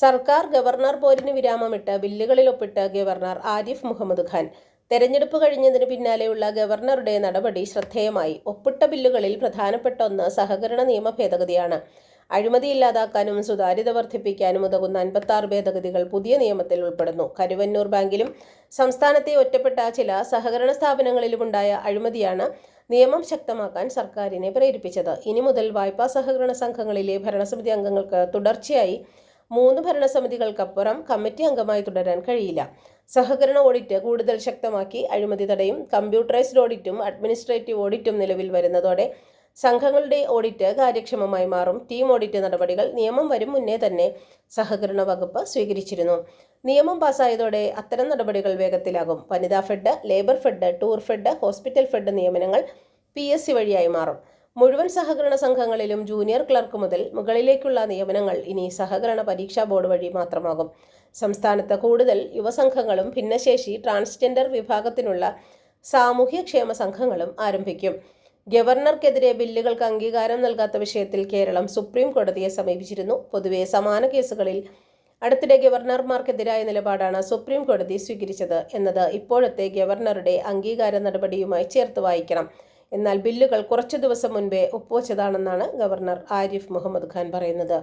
സർക്കാർ ഗവർണർ പോരിന് വിരാമമിട്ട് ബില്ലുകളിൽ ഒപ്പിട്ട് ഗവർണർ ആരിഫ് മുഹമ്മദ് ഖാൻ. തെരഞ്ഞെടുപ്പ് കഴിഞ്ഞതിന് പിന്നാലെയുള്ള ഗവർണറുടെ നടപടി ശ്രദ്ധേയമായി. ഒപ്പിട്ട ബില്ലുകളിൽ പ്രധാനപ്പെട്ട ഒന്ന് സഹകരണ നിയമ ഭേദഗതിയാണ്. അഴിമതി ഇല്ലാതാക്കാനും സുതാര്യത വർദ്ധിപ്പിക്കാനും ഉതകുന്ന അൻപത്തി ആറ് ഭേദഗതികൾ പുതിയ നിയമത്തിൽ ഉൾപ്പെടുന്നു. കരുവന്നൂർ ബാങ്കിലും സംസ്ഥാനത്തെ ഒറ്റപ്പെട്ട ചില സഹകരണ സ്ഥാപനങ്ങളിലുമുണ്ടായ അഴിമതിയാണ് നിയമം ശക്തമാക്കാൻ സർക്കാരിനെ പ്രേരിപ്പിച്ചത്. ഇനി മുതൽ വായ്പാ സഹകരണ സംഘങ്ങളിലെ ഭരണസമിതി അംഗങ്ങൾക്ക് തുടർച്ചയായി മൂന്ന് ഭരണസമിതികൾക്കപ്പുറം കമ്മിറ്റി അംഗമായി തുടരാൻ കഴിയില്ല. സഹകരണ ഓഡിറ്റ് കൂടുതൽ ശക്തമാക്കി അഴിമതി തടയും കമ്പ്യൂട്ടറൈസ്ഡ് ഓഡിറ്റും അഡ്മിനിസ്ട്രേറ്റീവ് ഓഡിറ്റും നിലവിൽ വരുന്നതോടെ സംഘങ്ങളുടെ ഓഡിറ്റ് കാര്യക്ഷമമായി മാറും. ടീം ഓഡിറ്റ് നടപടികൾ നിയമം വരും മുന്നേ തന്നെ സഹകരണ വകുപ്പ് സ്വീകരിച്ചിരുന്നു. നിയമം പാസ്സായതോടെ അത്തരം നടപടികൾ വേഗത്തിലാകും. വനിതാ fed labour fed tour fed hospital fed നിയമനങ്ങൾ പി വഴിയായി മാറും. മുഴുവൻ സഹകരണ സംഘങ്ങളിലും ജൂനിയർ ക്ലർക്ക് മുതൽ മുകളിലേക്കുള്ള നിയമനങ്ങൾ ഇനി സഹകരണ പരീക്ഷാ ബോർഡ് വഴി മാത്രമാകും. സംസ്ഥാനത്ത് കൂടുതൽ യുവസംഘങ്ങളും ഭിന്നശേഷി ട്രാൻസ്ജെൻഡർ വിഭാഗത്തിനുള്ള സാമൂഹ്യക്ഷേമ സംഘങ്ങളും ആരംഭിക്കും. ഗവർണർക്കെതിരെ ബില്ലുകൾക്ക് അംഗീകാരം നൽകാത്ത വിഷയത്തിൽ കേരളം സുപ്രീം കോടതിയെ സമീപിച്ചിരുന്നു. പൊതുവെ സമാന കേസുകളിൽ അടുത്തിടെ ഗവർണർമാർക്കെതിരായ നിലപാടാണ് സുപ്രീം കോടതി സ്വീകരിച്ചത് എന്നത് ഇപ്പോഴത്തെ ഗവർണറുടെ അംഗീകാര നടപടിയുമായി ചേർത്ത് വായിക്കണം. എന്നാൽ ബില്ലുകൾ കുറച്ചു ദിവസം മുൻപേ ഒപ്പുവച്ചതാണെന്നാണ് ഗവർണർ ആരിഫ് മുഹമ്മദ് ഖാൻ പറയുന്നത്.